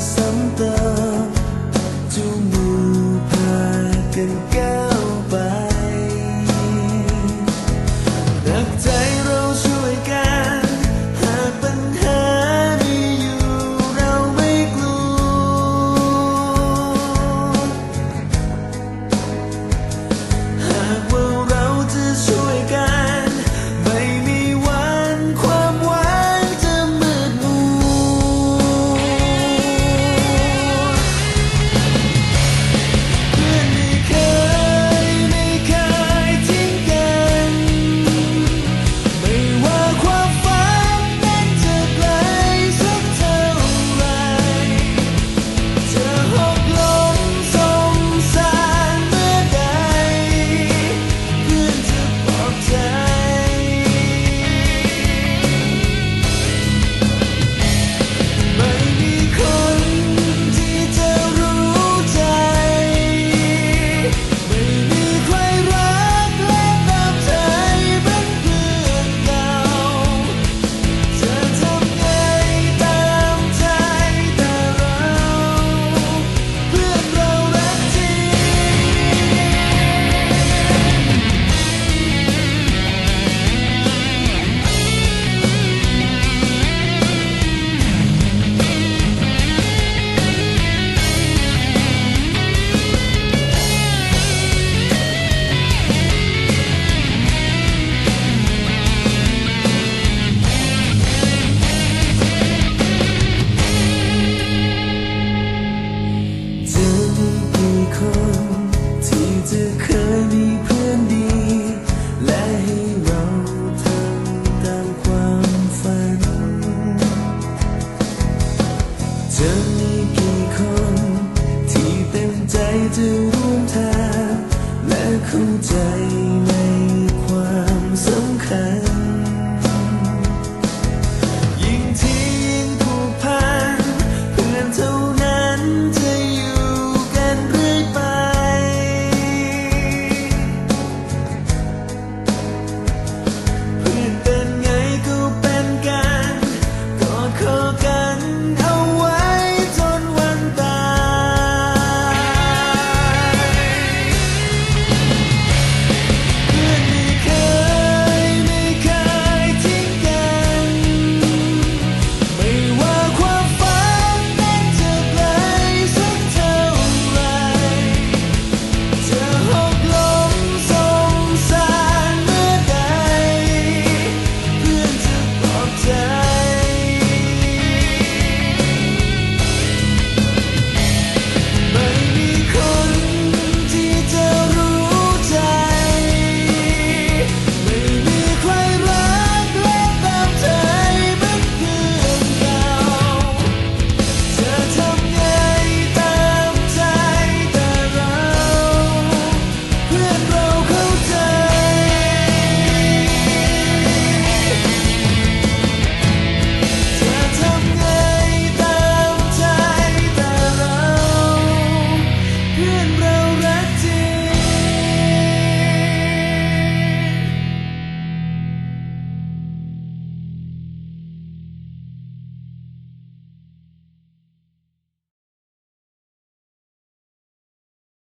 รม จะเคยมีเพื่อนดี และให้เราทำตามความฝัน จะมีกี่คน ที่เต็มใจจะร่วมทางและเข้าใจในความสำคัญ